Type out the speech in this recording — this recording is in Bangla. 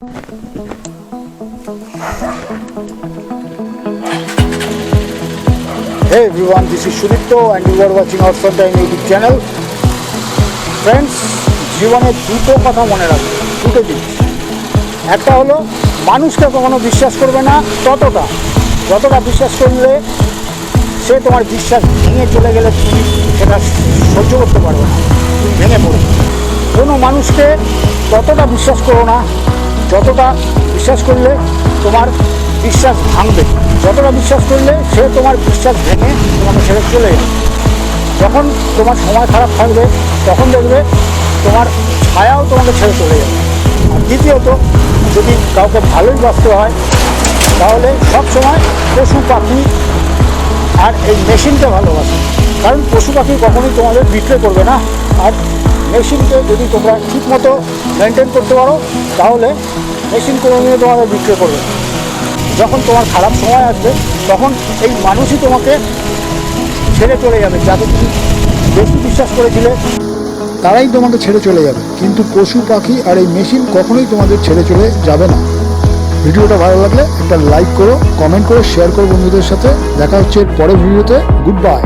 Hey everyone, this is Sudipto and you are watching our Frontline YouTube channel. Friends, জীবনে দুটো কথা মনে রাখবে দুটো জিনিস। একটা হলো মানুষকে কখনো বিশ্বাস করবে না ততটা। যতটা বিশ্বাস করলে সে তোমার বিশ্বাস ভেঙে চলে গেলে তুমি সেটা সহ্য করতে পারবে না তুমি ভেঙে পড়বে। কোনো মানুষকে ততটা বিশ্বাস করো না যতটা বিশ্বাস করলে তোমার বিশ্বাস ভাঙবে, যতটা বিশ্বাস করলে সে তোমার বিশ্বাস ভেঙে তোমাকে ছেড়ে চলে যাবে। যখন তোমার সময় খারাপ থাকবে, তখন দেখবে তোমার ছায়াও তোমাকে ছেড়ে চলে যাবে। আর দ্বিতীয়ত, যদি কাউকে ভালোই বাঁচতে হয়, তাহলে সব সময় পশু পাখি আর এই মেশিনকে ভালোবাসে। কারণ পশু পাখি কখনোই তোমাদের বিক্রে করবে না। আর মেশিনকে যদি তোমরা ঠিকমতো মেনটেন করতে পারো, তাহলে মেশিন কোনো নিয়ে তোমাদের বিক্রি করবে যখন তোমার খারাপ সময় আসবে, তখন এই মানুষই তোমাকে ছেড়ে চলে যাবে যাকে তুমি বেশি বিশ্বাস করেছিলে। তারাই তোমাকে ছেড়ে চলে যাবে, কিন্তু পশু, পাখি আর এই মেশিন কখনোই তোমাদের ছেড়ে চলে যাবে না। ভিডিওটা ভালো লাগলে একটা লাইক করো কমেন্ট করো শেয়ার করো বন্ধুদের সাথে। দেখা হচ্ছে পরের ভিডিওতে। Good bye